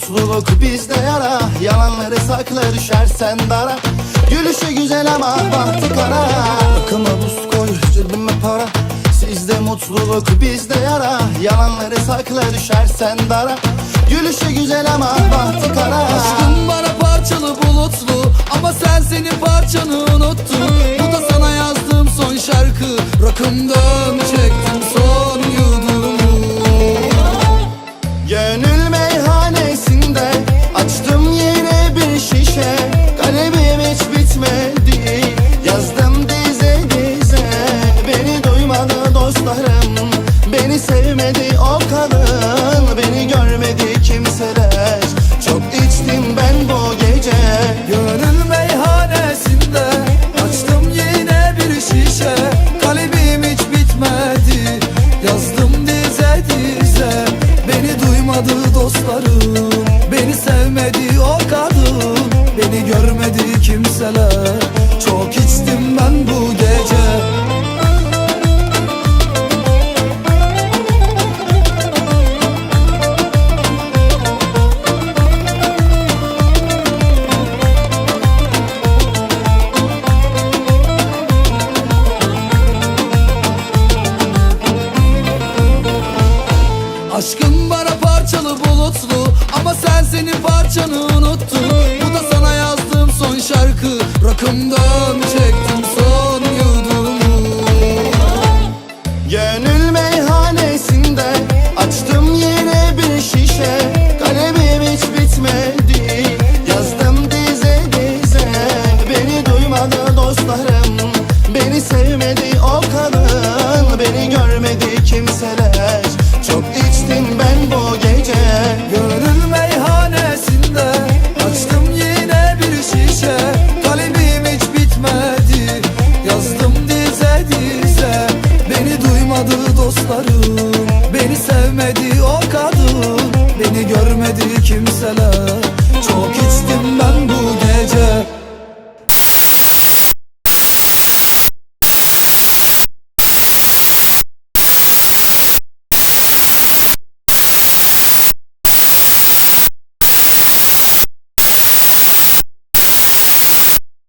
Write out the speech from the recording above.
mutluluk bizde yara. Yalanları sakla düşersen dara. Gülüşü güzel ama bahtı kara Akıma buz koy cebime para. Sizde mutluluk bizde yara. Yalanları sakla düşersen dara. Gülüşü güzel ama bahtı kara Aşkın bana parçalı bulutlu. Ama sen senin parçanı unuttun. Bu da sana yazdığım son şarkı. Rakımdan sevmedi o kadın Beni görmedi kimseler. Çok içtim ben bu gece. Gönül meyhanesinde Açtım yine bir şişe. Kalemim hiç bitmedi Yazdım dize dize. Beni duymadı dostlarım Beni sevmedi o kadın. Beni görmedi kimseler Aşkın bana parçalı bulutlu Ama sen senin parçanı unuttun. Bu da sana yazdığım son şarkı. Rakımdan çektim son yudumu Gönül meyhanesinde açtım yine bir şişe. Kalemim hiç bitmedi. Yazdım dize dize. Beni duymadı dostlarım. Beni sevmedi o kadın. Beni görmedi kimseler Seni görmedi kimseler.